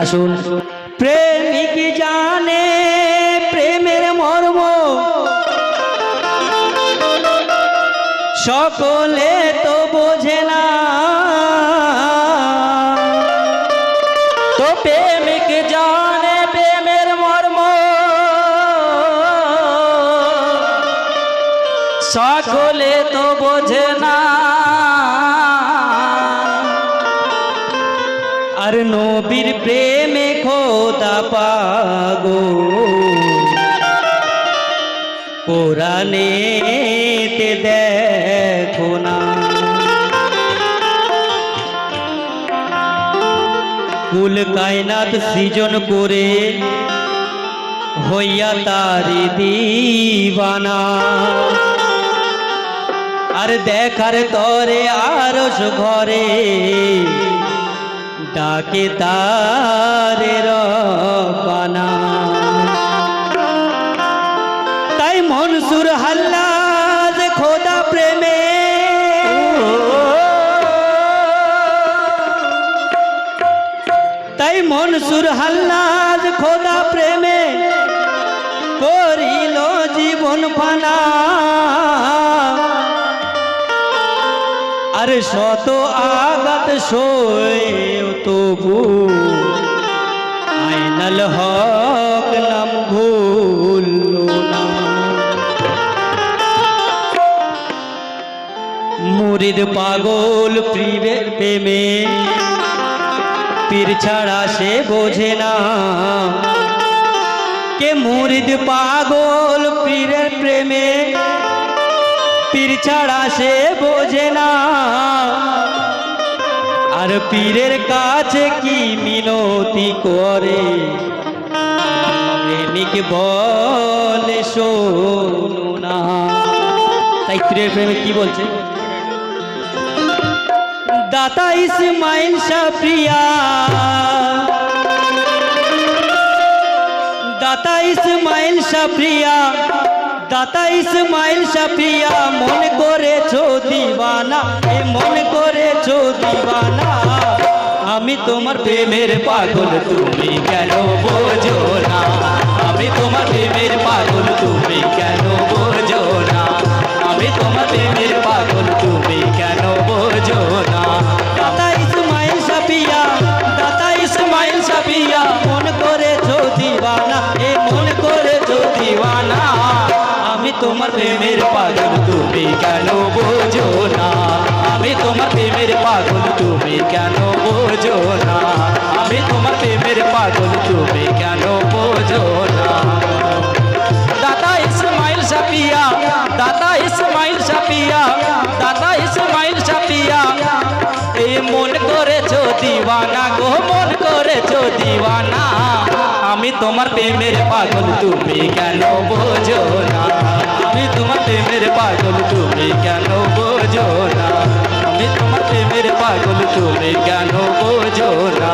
আসুন। প্রেমিক জানে প্রেমের মর্ম। সকলে তো বোঝে না। আর নবীর প্রেমে খোদা পাগো। কোরআনেতে দেখো না। কুল কায়নাত সৃজন করে হইয়া তারি দিবানা। আর দেখার তরে আরস ঘরে ডাকে তারে রবানা তাই মনসুর হাল্লাজ খোদা প্রেমে। তাই মনসুর হাল্লাজ খোদা প্রেমে করিল জীবন ফানা আর শত আঘাত সয়েও তবু আইনাল হক নাম ভুল না। মুরিদ পাগল প্রিবের প্রেমে, পীর ছাড়া সে বোঝে না। কে মুরিদ পাগল পীরের প্রেমে পীর ছাড়া সে বোঝে না। আর পীরের কাছে কি মিনতি করে? প্রেমিক বলে, শোনো না। তাই পীরের প্রেমে কি বলছে? দাতা ইসমাইল সাফিয়া দাতা ইসমাইল সাফিয়া দাতা ইসমাইল সাফিয়া মন করেছ দিবানা এ মন করেছ দিবানা আমি তোমার প্রেমের পাগল তুমি কেন বোঝো না আমি তোমার প্রেমের পাগল তুমি কেন বোঝো না আমি তোমার প্রেমের পাগল তুমি কেন বোঝো না দাতা ইসমাইল সাফিয়া দাতা ইসমাইল সাফিয়া মন করেছ দিবানা এ মন করেছ দিবানা আমি তোমার প্রেমের পাগল তুমি কেন বোঝো না আমি তোমার প্রেমের পাগল তুমি কেন বোঝো না আমি তোমার প্রেমের পাগল তুমি কেন বোঝো না দাদা ইসমাইল সাপিয়া দাদা ইসমাইল সাপিয়া দাদা ইসমাইল সাপিয়া এই মন করেছ দিওয়ানা গো মন করেছ দিওয়ানা আমি তোমার প্রেমের পাগল তুমি কেন বোঝো না আমি তোমাতে মেরে পাগল, তুমি কেন বোঝো না? আমি তোমাতে মেরে পাগল, তুমি কেন বোঝো না?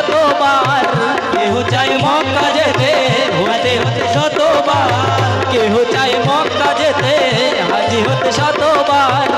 শতবার। কেহ চাই মক্কা যেতে হতে হতে শতবার। কেহ চাই মক্কা যেতে হাজি হতে শতবার।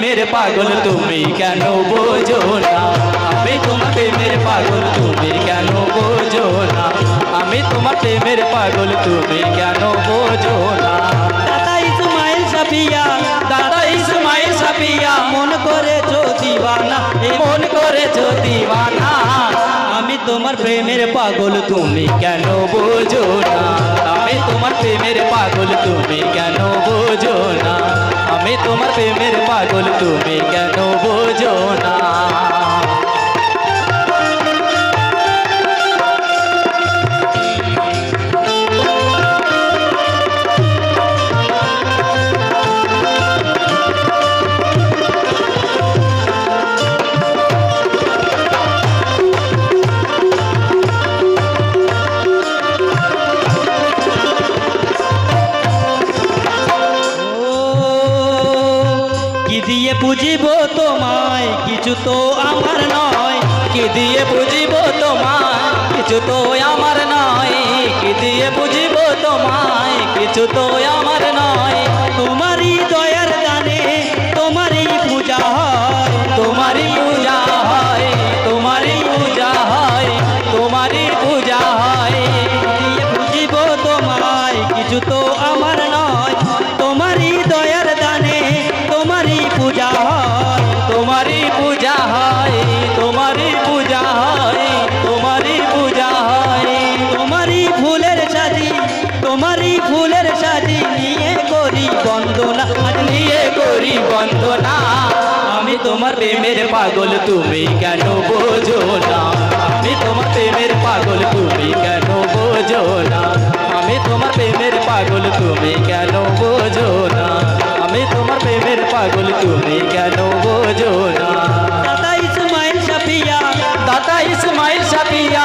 প্রেমের পাগল তুমি কেন বোঝো না? আমি তোমার প্রেমের পাগল তুমি কেন বোঝো না? আমি তোমার প্রেমের পাগল তুমি কেন বোঝো না? দাদা ইসমাইল সাফিয়া দাদা ইসমাইল সাফিয়া, মন করে জ্যোতিবানা, মন করে জ্যোতিবানা। তোমার প্রেমের পাগল তুমি তুমি কেন বোঝো না আমি তোমার প্রেমের পাগল তুমি কেন বোঝো না আমি তোমার প্রেমের পাগল তুমি কেন বোঝো না কিছু তো আমার নয় কি দিয়ে বুঝিব তোমায়? কিছু তো আমার প্রেমের পাগল তুমি কেন বোঝো না আমি তোমার প্রেমের পাগল তুমি কেন বোঝো না আমি তোমার প্রেমের পাগল তুমি কেন বোঝো না আমি তোমার প্রেমের পাগল তুমি কেন বোঝো না দাদা ইসমাইল সাফিয়া দাদা ইসমাইল সাফিয়া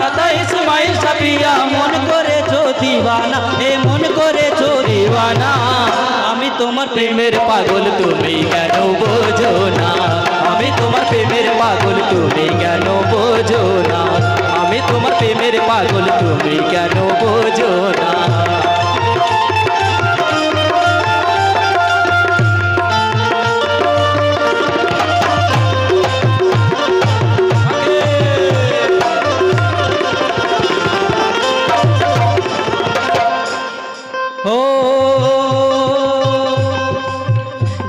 দাদা ইসমাইল সাফিয়া মন করেছ দিবানা এ মন করেছ দিবানা আমি তোমার প্রেমের পাগল তুমি কেন বোঝো না আমি তোমার প্রেমের পাগল, তুমি কেন বোঝো না? আমি তোমার প্রেমের পাগল, তুমি কেন বোঝো না?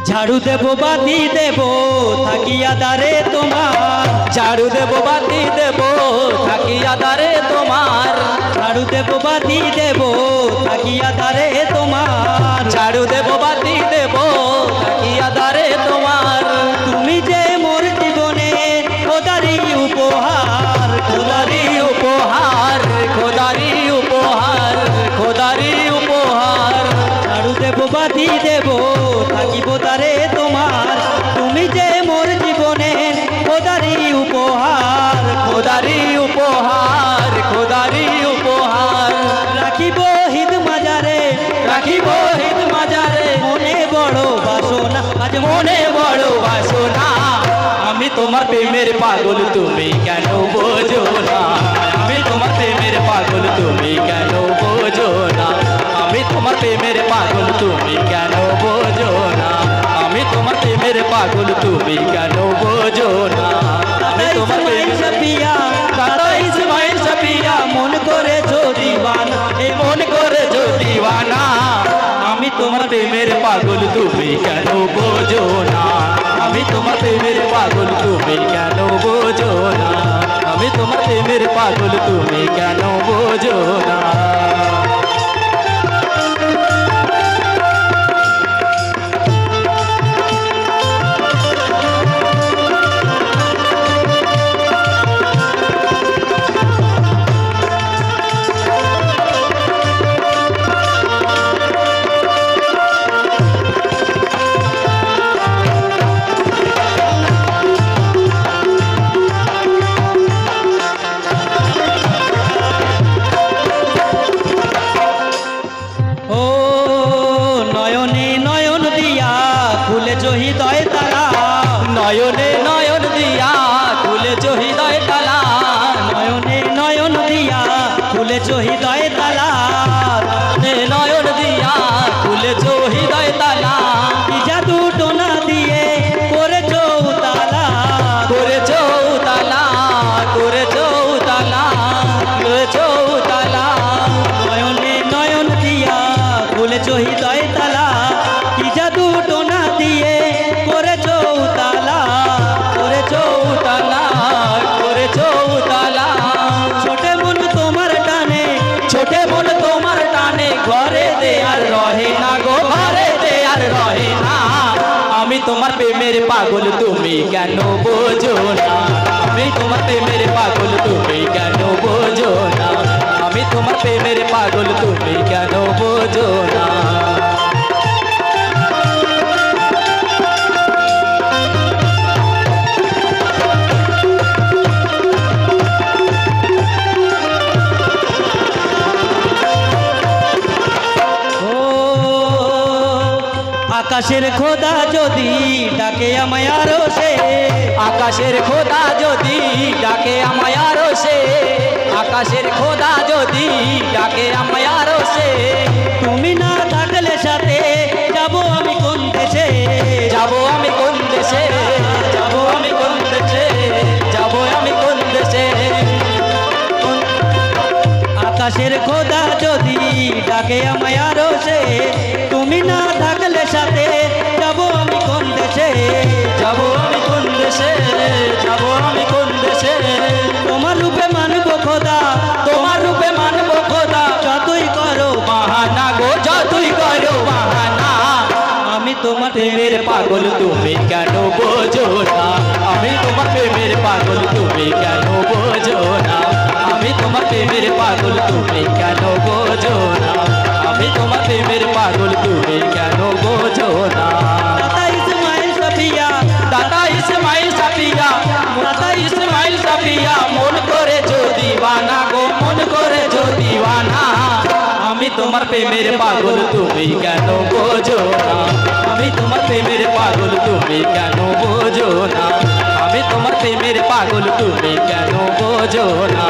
ঝাড়ু দেব, বাতি দেব থাকিয়া দারে তোমার, ঝাড়ু দেব, বাতি দেব, থাকিয়া দারে তোমার, ঝাড়ু দেব, বাতি দেব, থাকিয়া দারে তোমার, ঝাড়ু দেব রাখিব হিত মাজারে মনে বড় বাসনা। আজ মনে বড় বাসনা। আমি তোমার প্রেমের পাগল, তুমি কেন বোঝো না? আমি তোমার প্রেমের পাগল, তুমি কেন বোঝো না? আমি তোমার প্রেমের পাগল, তুমি কেন বোঝো না? আমি তোমার প্রেমের পাগল, তুমি কেন প্রেমের পাগল তুমি কেন বোঝো না? আমি তোমার প্রেমের পাগল তুমি কেন বোঝো না? আমি তোমার প্রেমের পাগল তুমি কেন বোঝো না? খুলেছো হৃদয় প্রেমের পাগল তুমি কেন বোঝো না? আমি তোমার প্রেমের পাগল তুমি কেন বোঝো না? আমি তোমার প্রেমের পাগল তুমি কেন বোঝো না? আকাশের খোদা যদি ডাকে আমায় আরও সে। আকাশের খোদা যদি ডাকে আমায় আরও সে। আকাশের খোদা যদি ডাকে আমায় আরও সে। তুমি না থাকলে সাথে যাব আমি কোন দেশে? যাব আমি কোন দেশে? যাব আমি কোন দেশে? যাব আমি কোন দেশে? আকাশের খোদা যদি ডাকে আমায় আরও সে। তুমি না থাকলে সাথে তোমার প্রেমের পাগল তুমি কেন বোঝো না আমি তোমার প্রেমের পাগল তুমি কেন বোঝো না আমি তোমার প্রেমের পাগল তুমি কেন বোঝো না আমি তোমার প্রেমের পাগল তুমি কেন বোঝো না দাদা ইসমাইল সফিয়া দাদা ইসমাইল সাফিয়া দাদা ইসমাইল সাফিয়া মন করে যদি বানা গো মন করে যদি বানা আমি তোমার প্রেমের পাগল তুমি কেন বোঝো না আমি তোমার প্রেমের পাগল, তুমি কেন বোঝো না? আমি তোমার প্রেমের পাগল, তুমি কেন বোঝো না?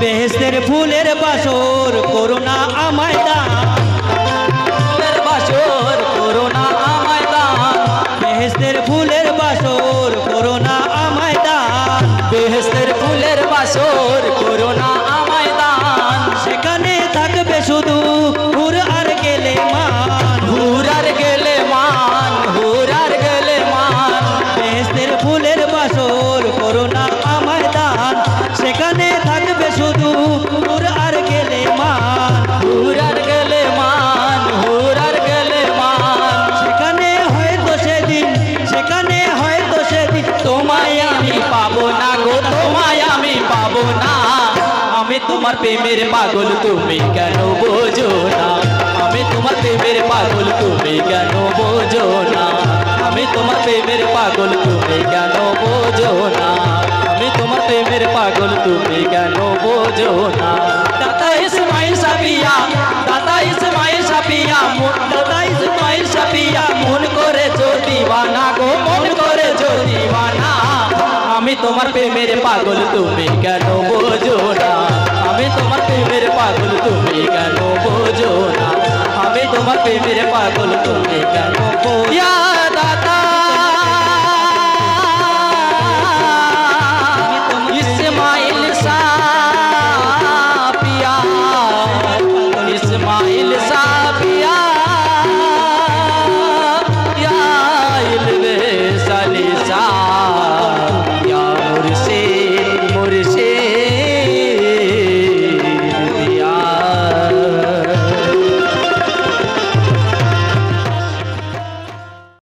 বেহেস্তের ফুলের বাসর করোনা আমায় দান। তোমার প্রেমের পাগল তুমি কেন বোঝো না আমি তোমার প্রেমের পাগল তুমি কেন বোঝো না আমি তোমার প্রেমের পাগল তুমি কেন বোঝো না আমি তোমার প্রেমের পাগল তুমি কেন বোঝো না দাদা ইসমাইল সাবিয়া দাদা ইসমাইল সাবিয়া দাদা ইসমাইল সাবিয়া মন করে যদি বানা গো মন করে যদি বানা আমি তোমার প্রেমের পাগল তুমি কেন বোঝো না আমি তোমার প্রেমের পাগল তুমি কেন বোঝো না? আমি তোমার প্রেমের পাগল তুমি কেন বোঝো